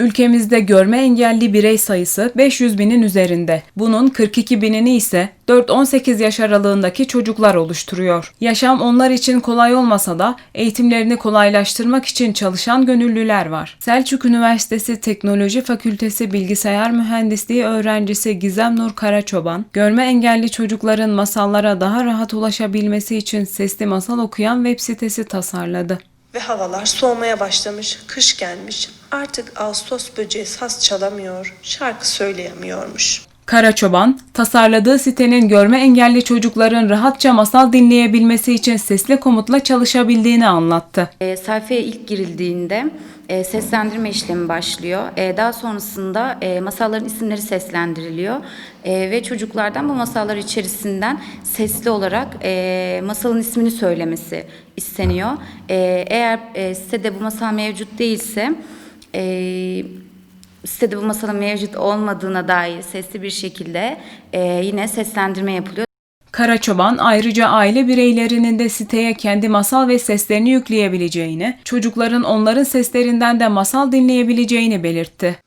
Ülkemizde görme engelli birey sayısı 500 binin üzerinde. Bunun 42 binini ise 4-18 yaş aralığındaki çocuklar oluşturuyor. Yaşam onlar için kolay olmasa da eğitimlerini kolaylaştırmak için çalışan gönüllüler var. Selçuk Üniversitesi Teknoloji Fakültesi Bilgisayar Mühendisliği öğrencisi Gizem Nur Karaçoban, görme engelli çocukların masallara daha rahat ulaşabilmesi için sesli masal okuyan web sitesi tasarladı. Ve havalar soğumaya başlamış, kış gelmiş. Artık Ağustos böceği saz çalamıyor, şarkı söyleyemiyormuş. Karaçoban, tasarladığı sitenin görme engelli çocukların rahatça masal dinleyebilmesi için sesli komutla çalışabildiğini anlattı. E, sayfaya ilk girildiğinde e, seslendirme işlemi başlıyor. E, daha sonrasında e, masalların isimleri seslendiriliyor E, ve çocuklardan bu masallar içerisinden sesli olarak e, masalın ismini söylemesi isteniyor. E, eğer e, sitede bu masal mevcut değilse e, sitede bu masalın mevcut olmadığına dair sesli bir şekilde e, yine seslendirme yapılıyor. Karaçoban ayrıca aile bireylerinin de siteye kendi masal ve seslerini yükleyebileceğini, çocukların onların seslerinden de masal dinleyebileceğini belirtti.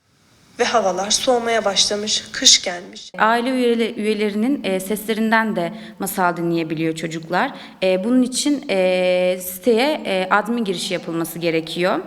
Ve havalar soğumaya başlamış, kış gelmiş. Aile üyeli- üyelerinin e, seslerinden de masal dinleyebiliyor çocuklar. E, bunun için e, siteye e, admin girişi yapılması gerekiyor.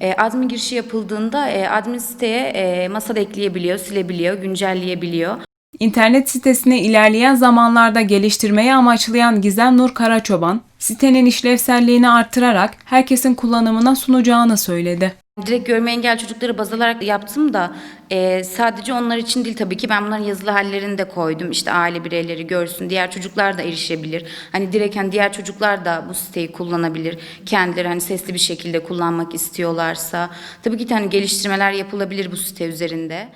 E, admin girişi yapıldığında e, admin siteye e, masal ekleyebiliyor, silebiliyor, güncelleyebiliyor. İnternet sitesini ilerleyen zamanlarda geliştirmeyi amaçlayan Gizem Nur Karaçoban, sitenin işlevselliğini artırarak herkesin kullanımına sunacağını söyledi. Direkt görme engel çocukları baz alarak yaptım da e, sadece onlar için değil tabii ki ben bunların yazılı hallerini de koydum. İşte aile bireyleri görsün, diğer çocuklar da erişebilir. Hani direkt hani diğer çocuklar da bu siteyi kullanabilir. Kendileri hani sesli bir şekilde kullanmak istiyorlarsa. Tabii ki hani geliştirmeler yapılabilir bu site üzerinde.